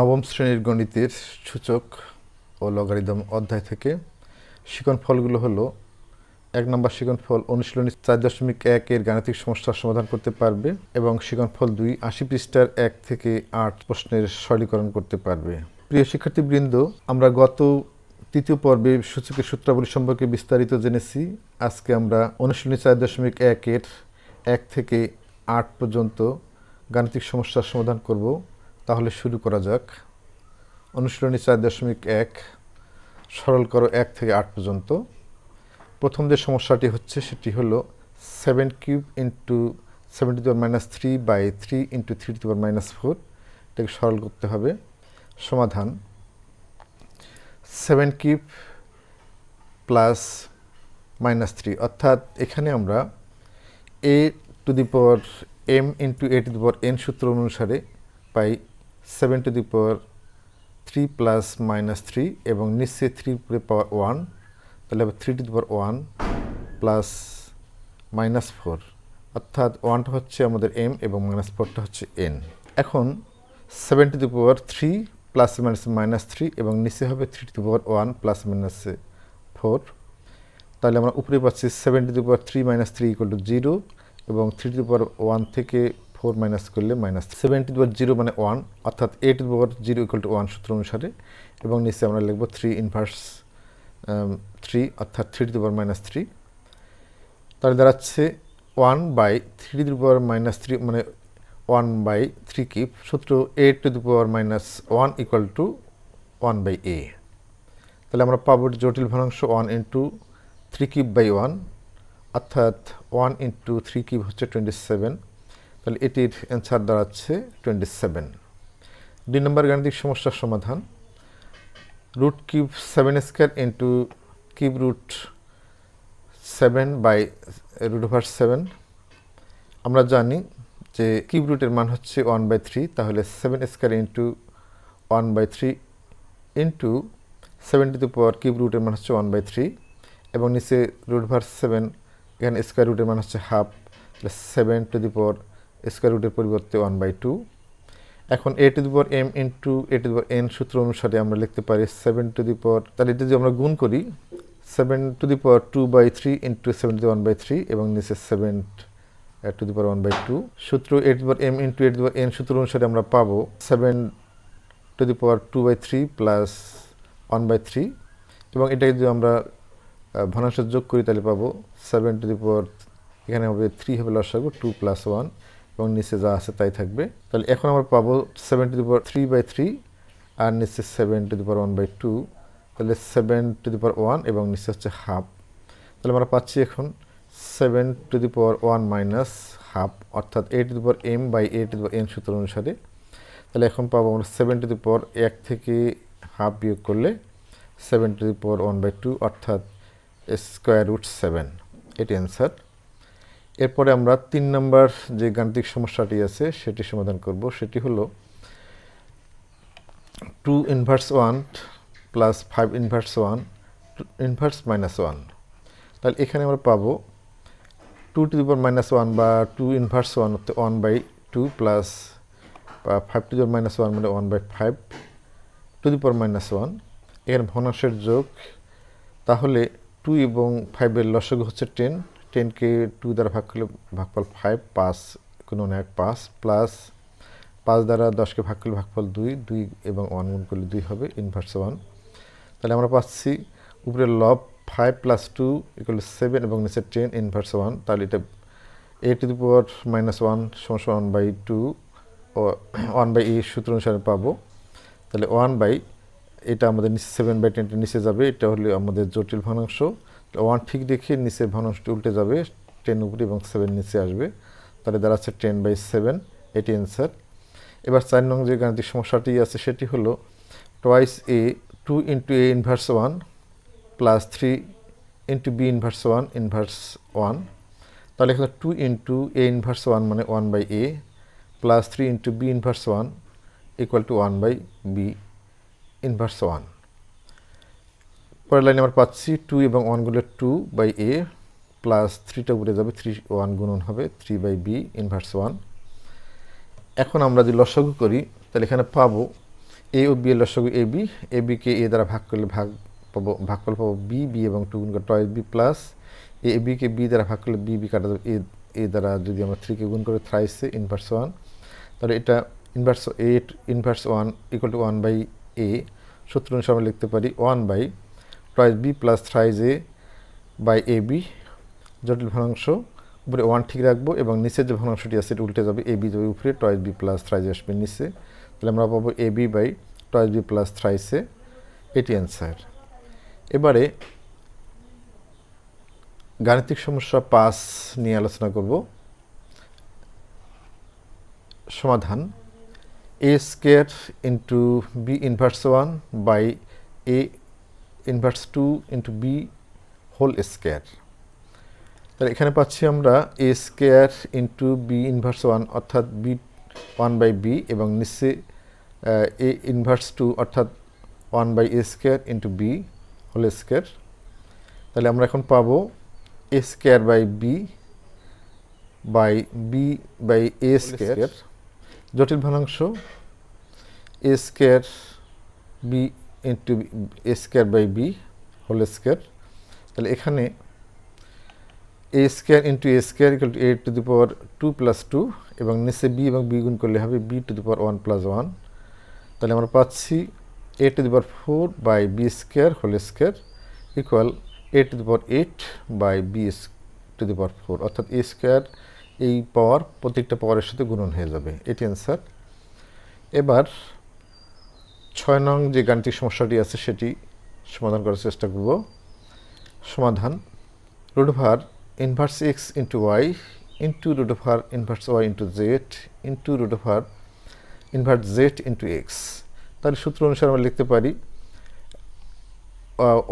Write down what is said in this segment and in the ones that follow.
নবম শ্রেণির গণিতের সূচক ও লগারিদম অধ্যায় থেকে শিকন ফলগুলো হলো এক নম্বর শিকন ফল অনুশীলনী চার দশমিক একের গাণিতিক সমস্যার সমাধান করতে পারবে এবং শিকন ফল দুই আশি পৃষ্ঠার এক থেকে আট প্রশ্নের সরলীকরণ করতে পারবে। প্রিয় শিক্ষার্থীবৃন্দ, আমরা গত তৃতীয় পর্বে সূচকের সূত্রাবলী সম্পর্কে বিস্তারিত জেনেছি। আজকে আমরা অনুশীলনী চার দশমিক একের এক থেকে আট পর্যন্ত গাণিতিক সমস্যার সমাধান করব। তাহলে শুরু করা যাক। অনুশীলনী চার দশমিক এক, সরল করো এক থেকে আট পর্যন্ত। প্রথম যে সমস্যাটি হচ্ছে সেটি হলো seven cube into seven to minus three by three into three to minus four এটাকে সরল করতে হবে। সমাধান seven cube plus minus three অর্থাৎ এখানে আমরা A to the power M into A to the power N সূত্র অনুসারে পাই seven to the power three plus minus three এবং নিচে থ্রি উপরে পাওয়ার ওয়ান তাহলে আবার three to the power one plus minus four অর্থাৎ ওয়ানটা হচ্ছে আমাদের এম এবং মাইনাস ফোরটা হচ্ছে এন এখন seven to the power three plus minus minus three এবং নিচে হবে three to the power one plus minus four তাহলে আমরা উপরে পাচ্ছি seven to the power three minus three equal to zero এবং three to the power one থেকে four minus করলে minus seven to power zero মানে ওয়ান, অর্থাৎ A to power zero equal to one সূত্র অনুসারে। এবং নিচে আমরা লিখব থ্রি ইনভার্স থ্রি, অর্থাৎ three to power minus three. তাহলে দাঁড়াচ্ছে one by three to power minus three মানে ওয়ান বাই থ্রি কিপ সূত্র A to the power minus one equal to one by A. তাহলে আমরা পাবো জটিল ভগ্নাংশ one into three cube by one অর্থাৎ ওয়ান ইন্টু থ্রি কিপ হচ্ছে twenty seven তাহলে এটির অ্যান্সার দাঁড়াচ্ছে টোয়েন্টি সেভেন দুই নম্বর গাণিতিক সমস্যার সমাধান। Root cube seven square into cube root seven by root over seven আমরা জানি যে কিউব রুটের মান হচ্ছে ওয়ান বাই থ্রি তাহলে seven square into one by three into seventy to power cube রুটের মান হচ্ছে ওয়ান বাই থ্রি এবং নিচে রুট ভার সেভেন এখানে স্কোয়ার রুটের মান হচ্ছে half seven to the power square রুটের পরিবর্তে ওয়ান বাই টু এখন A to the power M into A to the power N সূত্র অনুসারে আমরা লিখতে পারি সেভেন টু দি পাওয়ার তাহলে এটা যদি আমরা গুণ করি seven to the power two by three into seven to one by three এবং নিচে seven to the power one by two সূত্র A to the power M into A to the power N সূত্র অনুসারে আমরা পাবো seven to the power two by three plus one by three এবং এটাকে যদি আমরা ভগ্নাংশ যোগ করি তাহলে পাবো সেভেন টু দি পাওয়ার এখানে হবে থ্রি হবে লসাগু টু প্লাস ওয়ান এবং নিচে যা আছে তাই থাকবে। তাহলে এখন আমরা পাবো seven to the power three by three আর নিচে seven to the power one by two তাহলে seven to the power one এবং নিচে হচ্ছে হাফ তাহলে আমরা পাচ্ছি এখন seven to the power one minus half অর্থাৎ A to the power M by A to the power N সূত্র অনুসারে। তাহলে এখন পাবো আমরা সেভেন টু দি পাওয়ার এক থেকে হাফ বিয়োগ করলে seven to the power one by two অর্থাৎ স্কোয়ার রুট সেভেন এটি অ্যান্সার এরপরে আমরা তিন নম্বর যে গাণিতিক সমস্যাটি আছে, সেটি সমাধান করব। সেটি হলো two inverse one plus five inverse one inverse minus one. তাহলে এখানে আমরা পাবো two to the power minus one বা টু ইনভার্স ওয়ান হচ্ছে ওয়ান বাই টু প্লাস বা five to the power minus one মানে one by five to the minus one. এখানে ভগ্নাংশের যোগ, তাহলে টু এবং ফাইভের লসগু হচ্ছে টেন। টেনকে টু দ্বারা ভাগ করলে ভাগফল ফাইভ পাঁচ, কোনো এক, পাঁচ প্লাস পাঁচ দ্বারা দশকে ভাগ করলে ভাগফল দুই দুই এবং ওয়ান গুণ করলে দুই হবে ইনভার্স ওয়ান তাহলে আমরা পাচ্ছি উপরে লব five plus two equal seven এবং নিচে টেন ইনভার্স ওয়ান তাহলে এটা A to the power minus one সমস্যা one by two one by এই সূত্র অনুসারে পাবো। তাহলে ওয়ান বাই এটা আমাদের নিচে সেভেন বাই টেনটা নিচে যাবে, এটা হলো আমাদের জটিল ভগ্নাংশ। ওয়ান ঠিক দেখে নিচে ভগ্নাংশটি উল্টে যাবে টেন উপরে এবং সেভেন নিচে আসবে। তাহলে দাঁড়াচ্ছে টেন বাই সেভেন এটি অ্যান্সার এবার চার নং যে গাণিতিক সমস্যাটি আছে সেটি হলো twice A two into A inverse one plus three into B inverse one inverse one তাহলে এখানে two into A inverse one মানে one by A plus three into B inverse one equal to one by B inverse one পরের লাইনে আমরা পাচ্ছি two এবং ওয়ানগুলো two by A plus থ্রিটা উঠে যাবে থ্রি ওয়ান গুণন হবে three by B inverse one এখন আমরা যদি লসগু করি, তাহলে এখানে পাবো এ ও বি এর লসগু এ বি এ বিকে এ দ্বারা ভাগ করলে ভাগ পাবো, ভাগফল পাবো বি বি এবং টু গুণ করে টয়েস বি প্লাস এ বিকে বি দ্বারা ভাগ করলে বি বি কাটা যাবে এ এ দ্বারা যদি আমরা থ্রিকে গুণ করে থ্রাইসে ইনভার্স ওয়ান তাহলে এটা inverse eight inverse one equal to one by A সূত্র অনুসারে আমরা লিখতে পারি one by twice B plus thrice A by A B জটিল ভগ্নাংশ। উপরে ওয়ান ঠিক রাখব এবং নিচের যে ভগ্নাংশটি আছে, এটা উল্টে যাবে এ বি যাবে উপরে টয়েস বি প্লাস থ্রাইজ আসবে নিচে। তাহলে আমরা পাবো A B by twice B plus thrice A এটি অ্যান্সার এবারে গাণিতিক সমস্যা পাস নিয়ে আলোচনা করব। সমাধান। A square into B inverse one by A inverse two into B whole square তাহলে এখানে পাচ্ছি আমরা A square into B inverse one অর্থাৎ বি ওয়ান বাই বি এবং নিচে এ ইনভার্স টু অর্থাৎ one by A square into B whole square তাহলে আমরা এখন পাবো A square by B by B by A square জটিল ভগ্নাংশ A square B into A square by B whole square তাহলে এখানে A square into A square equal to A to the power two plus two এবং নিচে B এবং B গুণ করলে হবে B to the power one plus one তাহলে আমরা পাচ্ছি A to the power four by B square whole square equal A to the power eight by B to the power four অর্থাৎ A square এই পাওয়ার প্রত্যেকটা পাওয়ারের সাথে গুণন হয়ে যাবে। এটি অ্যান্সার এবার ছয় নং যে গাণিতিক সমস্যাটি আছে সেটি সমাধান করার চেষ্টা করব। সমাধান root over inverse x into y into root over inverse y into z into root over inverse z into x তাহলে সূত্র অনুসারে আমরা লিখতে পারি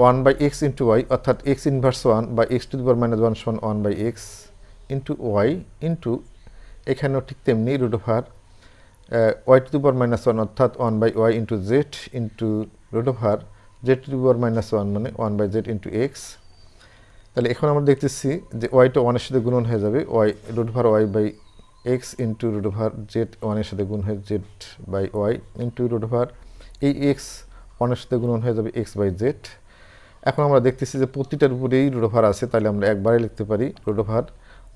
one by x into y অর্থাৎ এক্স ইনভার্স ওয়ান বা x to the minus one সমান one by x into y into এখানেও ঠিক তেমনি root over y to the power minus one অর্থাৎ one by y into z into root over z to the power minus one মানে one by z into x তাহলে এখন আমরা দেখতেছি যে ওয়াইটা ওয়ানের সাথে গুণন হয়ে যাবে y root over y by x into root over z ওয়ানের সাথে গুণ হয়ে z by y into root over এই এক্স ওয়ানের সাথে গুণন হয়ে যাবে এক্স বাই জেড এখন আমরা দেখতেছি যে প্রতিটার উপরেই রুট ওভার আছে, তাহলে আমরা একবারে লিখতে পারি root over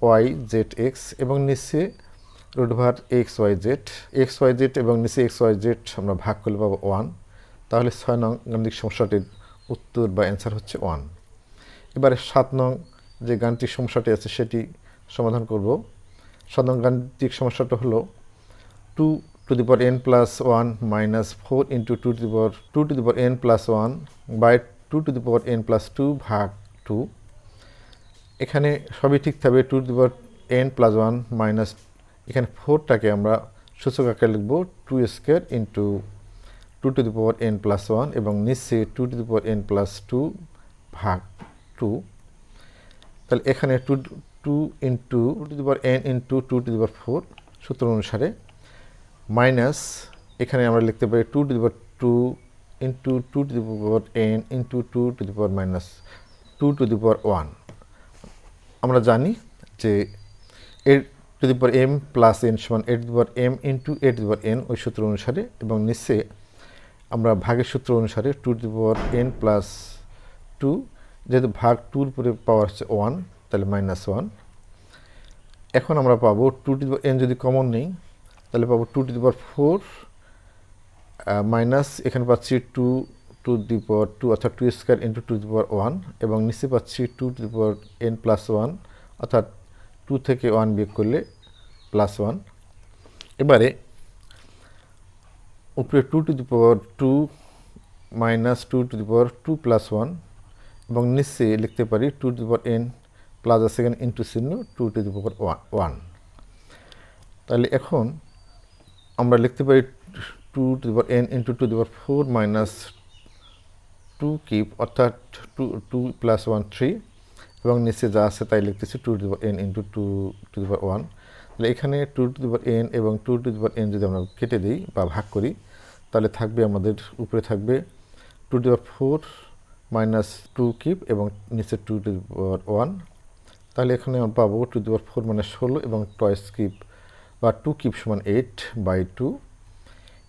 y z x এবং নিচে root over x y z, x y z এবং নিচে এক্স ওয়াই জেড আমরা ভাগ করলে পাবো ওয়ান। তাহলে ছয় নং গাণিতিক সমস্যাটির উত্তর বা অ্যান্সার হচ্ছে ওয়ান। এবারে সাত নং যে গাণিতিক সমস্যাটি আছে সেটি সমাধান করব। সাত নং গাণিতিক সমস্যাটা হলো two to the power n plus one minus four into two to the power, two to the power n plus one by two to the power n plus two ভাগ টু। এখানে সবই ঠিক থাকবে two to the power n plus one minus এখানে ফোরটাকে আমরা সূচক আকারে লিখব two square into two to the power n plus one এবং নিচে two to the power n plus two ভাগ টু। তাহলে এখানে two two into two to the power n into two to the power four সূত্র অনুসারে minus এখানে আমরা লিখতে পারি two to the power two into two to the power n into two to the power minus two to the power one. আমরা জানি যে এর to the power m plus n সমান a to the power m into a to the power n ওই সূত্র অনুসারে এবং নিচে আমরা ভাগের সূত্র অনুসারে to the power n plus two যেহেতু ভাগ টুর উপরে পাওয়ার হচ্ছে ওয়ান তাহলে মাইনাস ওয়ান এখন আমরা পাবো টু টু দি এন যদি কমন নেই, তাহলে পাবো two to the power four minus এখানে পাচ্ছি two to the power two অর্থাৎ two square into two the power one এবং নিচে পাচ্ছি two to the power N plus one অর্থাৎ টু থেকে ওয়ান বিয়োগ করলে প্লাস ওয়ান এবারে উপরে two to the power two minus two to the power two plus one এবং নিচে লিখতে পারি two to the power n plus আছে এখানে ইন্টু চিহ্ন two to the power one তাহলে এখন আমরা লিখতে পারি two to the power n into two the power four minus two cube অর্থাৎ two two plus one three এবং নিচে যা আছে তাই লিখতেছি two to n into two to the power one তাহলে এখানে টু টু দি এন এবং টু টু দি এন যদি আমরা কেটে দিই বা ভাগ করি, তাহলে থাকবে আমাদের, উপরে থাকবে two to four minus two cube এবং নিচে টু টু ওয়ান তাহলে এখানে আমরা পাবো টু পাওয়ার ফোর মানে ষোলো এবং টয়েস কিপ বা টু কিপ সমান eight by two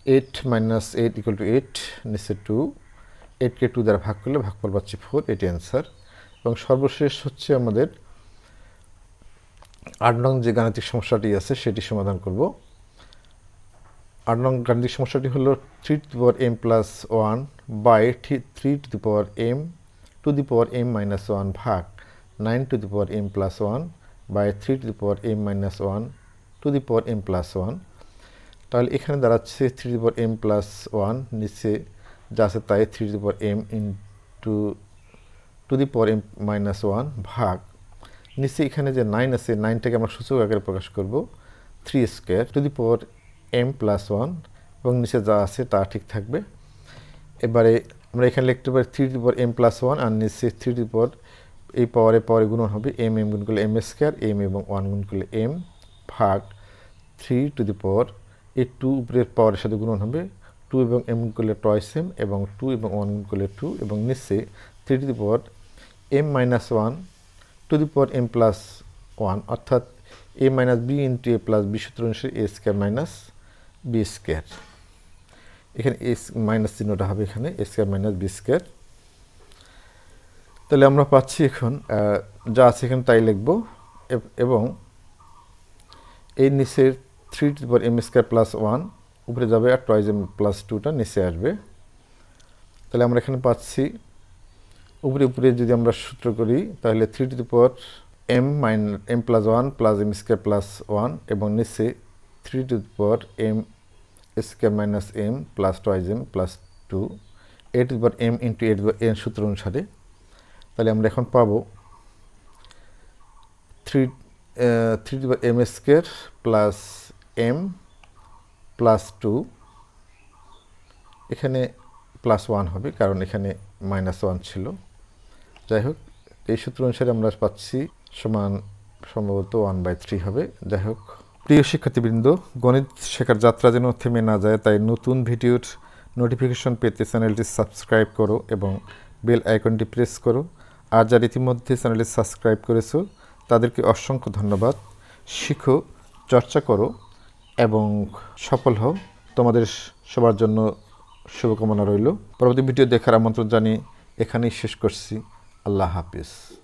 eight minus eight equal to eight নিচে টু এইটকে টু দ্বারা ভাগ করলে ভাগফল পাচ্ছি ফোর এটি অ্যান্সার এবং সর্বশেষ হচ্ছে আমাদের আট নং যে গাণিতিক সমস্যাটি আছে, সেটি সমাধান করব। আট নং গাণিতিক সমস্যাটি হলো three to the power m plus one by three to the power m to the power m minus one ভাগ nine to the power m plus one by three to the power m minus one to the power m plus one তাহলে এখানে দাঁড়াচ্ছে three to the power m plus one নিচে যা আছে তাই three to the power m into to the m minus one ভাগ, নিচে এখানে যে নাইন আছে, নাইনটাকে আমরা সূচক আকারে প্রকাশ করব, three square, to the power m plus one, এবং নিচে যা আছে তা ঠিক থাকবে। এবারে আমরা এখানে লিখতে পারি three to power m plus one, আর নিচে থ্রি টু পাওয়ার এই পাওয়ারে পাওয়ারে গুণন হবে এম এম গুণ করলে এম স্কোয়ার, এম এবং ওয়ান গুণ করলে এম ভাগ থ্রি টু দি পাওয়ার, এই টু উপরের পাওয়ারের সাথে গুণন হবে টু এবং এম গুণ করলে টয়েস এম এবং টু এবং ওয়ান গুণ করলে টু, এবং নিচে three to the power m minus one to the power m plus one অর্থাৎ a minus b into a plus b সূত্র অনুসারে a square minus b square এখানে এস মাইনাস চিহ্নটা হবে এখানে a square minus b square তাহলে আমরা পাচ্ছি এখন যা আছে এখানে তাই লিখব। এব- এই নিচের three to power m square plus one উপরে যাবে আর টয়েজ এম প্লাস টুটা নিচে আসবে। তাহলে আমরা এখানে পাচ্ছি উপরে উপরে যদি আমরা সূত্র করি, তাহলে three to the power m minus m plus one plus m square plus one এবং নিচে three to the power m square minus m plus twice m plus two a to the power m into a to n সূত্র অনুসারে। তাহলে আমরা এখন পাবো three three to m square plus m plus two এখানে plus one হবে, কারণ এখানে মাইনাস ওয়ান ছিল। যাই হোক এই সূত্র অনুসারে আমরা পাচ্ছি সমান সম্ভবত ওয়ান বাই থ্রি হবে। যাই হোক প্রিয় শিক্ষার্থীবৃন্দ, গণিত শেখার যাত্রা যেন থেমে না যায়, তাই নতুন ভিডিওর নোটিফিকেশন পেতে চ্যানেলটি সাবস্ক্রাইব করো এবং বেল আইকনটি প্রেস করো। আর যারা ইতিমধ্যে চ্যানেলটি সাবস্ক্রাইব করেছ, তাদেরকে অসংখ্য ধন্যবাদ। শিখো, চর্চা করো এবং সফল হও। তোমাদের সবার জন্য শুভকামনা রইল। পরবর্তী ভিডিও দেখার আমন্ত্রণ জানিয়ে এখানেই শেষ করছি। আল্লাহ হাফিজ।